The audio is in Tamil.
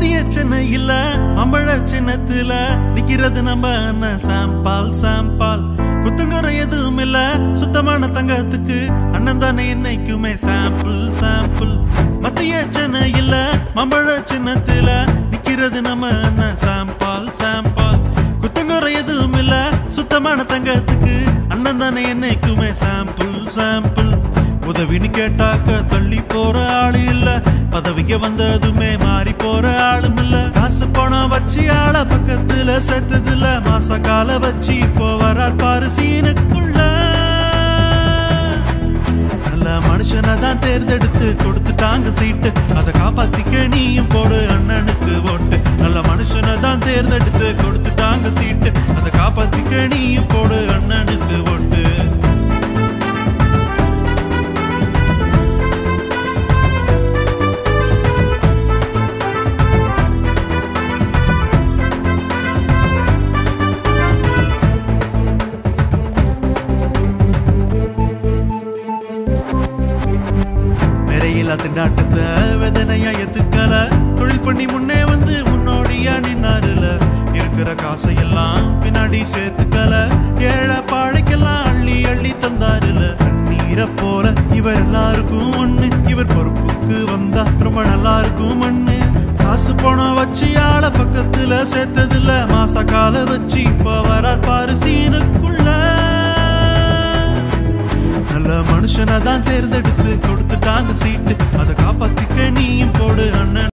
மத்திய சென்னையில் மம்பழ சின்னத்துல நிக்கிறது நம்ம அண்ணன் சாம்பால் சாம்பால் குத்துங்குறை எதுவும் இல்ல சுத்தமான தங்கத்துக்கு அண்ணன் தானே என்னைக்குமே சாம்பிள் சாம்பிள் மத்திய சென்னையில் மம்பழ சின்னத்துல நிக்கிறது நம்ம அண்ணன் சாம்பால் சாம்பால் குத்தங்குறை எதுவும் இல்ல சுத்தமான தங்கத்துக்கு அண்ணன் தானே என்னைக்குமே சாம்பிள் சாம்பிள் உதவின்னு கேட்டாக்க தள்ளி போற ஆளு இல்ல. பதவிக்கு வந்ததுமே மாறி போற ஆளும் இல்ல. காசு பணம் வச்சு ஆள பக்கத்துல செத்ததுல மாச கால வச்சு இப்போ வரார் பாரு சீனுக்குள்ள. நல்ல மனுஷனை தான் தேர்ந்தெடுத்து கொடுத்துட்டாங்க சீட்டு. அதை காப்பாத்திக்க நீயும் போடு அண்ணனுக்கு ஓட்டு. நல்ல மனுஷனை தான் தேர்ந்தெடுத்து கொடுத்துட்டாங்க சீட்டு. அதை காப்பாத்திக்க நீயும் போடு எல்லா திண்டாட்டத்தை வேதனையா எத்துக்கல தொழில் பண்ணி முன்னே வந்து முன்னோடியா நின்னாருல இருக்கிற காசை எல்லாம் பின்னாடி சேர்த்துக்கல. ஏழை பாழைக்கெல்லாம் அள்ளி அள்ளி தந்தாருல. கண்ணீரை போல இவர் எல்லாருக்கும் ஒண்ணு. இவர் பொறுப்புக்கு வந்தா ரொம்ப நல்லா இருக்கும் மண்ணு. காசு பணம் வச்சு ஆள பக்கத்துல சேர்த்ததுல மாச கால வச்சு இப்ப வரார் பாரு நம்மள மனுஷனை தான் தேர்ந்தெடுத்து கொடுத்துட்டாங்க சீட்டு. அதை காப்பாத்திக்க நீயும் போடு அண்ணன்.